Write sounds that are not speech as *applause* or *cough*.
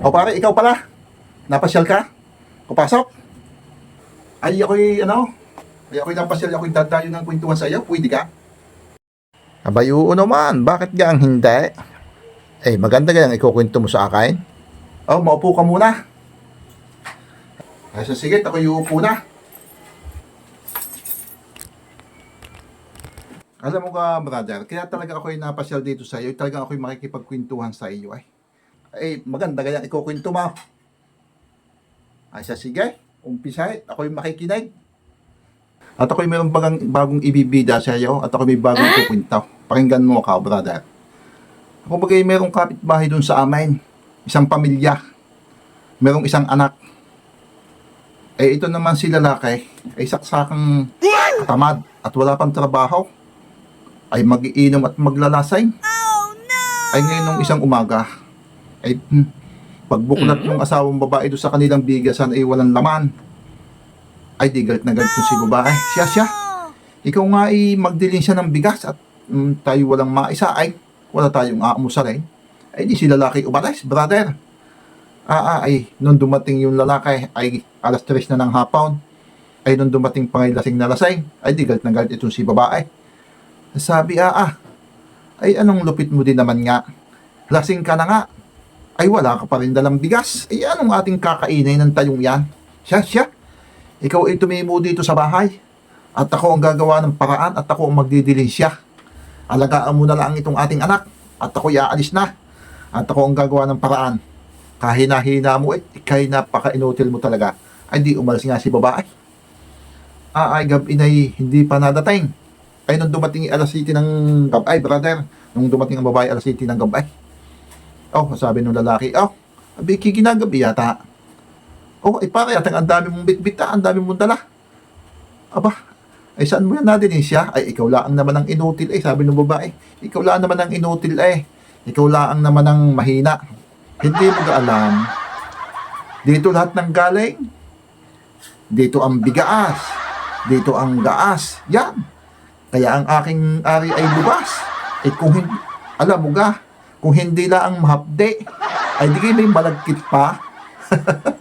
O pare, ikaw pala. Napasyal ka? Kupasok? Ay, ako'y ano? Ay, ako'y napasyal, ako'y dadayo ng kwentuhan sa iyo. Pwede ka? Abay, oo naman. Bakit ga ang hindi? Eh, maganda kayang ikukwento mo sa akin. Oh, maupo ka muna. Ay, so sige, ako'y uupo na. Alam mo ka, brother, kaya talaga ako'y napasyal dito sa iyo. Talaga ako'y makikipagkwentuhan sa iyo ay. Eh, maganda kaya ikukwento mo. Ay, sa sige, umpisay, ako'y makikinig. At ako'y meron bagang, bagong ibibida sa iyo at ako'y may bagong ikukwento. Pakinggan mo ka, brother. Ako bagay merong kapitbahay dun sa amin. Isang pamilya. Merong isang anak. Eh, ito naman si lalaki, ay saksakang katamad at wala pang trabaho. Ay magiinom at maglalasing. Ay ngayon nung isang umaga, ay hmm, pagbuklat ng asawang babae doon sa kanilang bigasan ay walang laman. Ay di galit na galit si babae. Siya siya. Ikaw nga ay magdiling siya ng bigas at mm, tayo walang maisa ay wala tayong aamusalin. Ay di si lalaki umalis, brother. Ah, ah, ay, nung dumating yung lalaki, ay alas 3 na ng hapon. Ay, nung dumating pa ngay lasing na lasing, ay di galit na galit itong si babae. Sabi, ah, ah, ay anong lupit mo din naman nga? Lasing ka na nga. Ay wala ka pa rin dalang bigas. Ay anong ating kakainay ng tayong yan? Siya, siya. Ikaw ay tumimo dito sa bahay. At ako ang gagawa ng paraan at ako ang magdidiling siya. Alagaan mo na lang itong ating anak. At ako aalis na. At ako ang gagawa ng paraan. Kahina-hina mo eh. Ikay napaka-inutil mo talaga. Ay di umalis nga si babae. Ah, ay gabi na hindi pa nadating. Ay nung dumating alas 7 ng gabay, brother. Nung dumating ang babae alas 7 ng gabay. Oh, sabi nung lalaki, oh, abi kikinagabi yata. Oh, ay pare, yata ang dami mong bitbit ah, ang dami mong dala. Aba, ay saan mo yan natin eh siya? Ay ikaw lang naman ang inutil eh, sabi ng babae. Ikaw lang naman ang inutil eh. Ikaw lang naman ang mahina. Hindi mo ka alam. Dito lahat ng galing. Dito ang bigaas. Dito ang gaas. Yan. Kaya ang aking ari ay lubas. Eh kung hindi, alam mo ga, kung hindi lang ang mahapde, ay di kayo may malagkit pa. *laughs*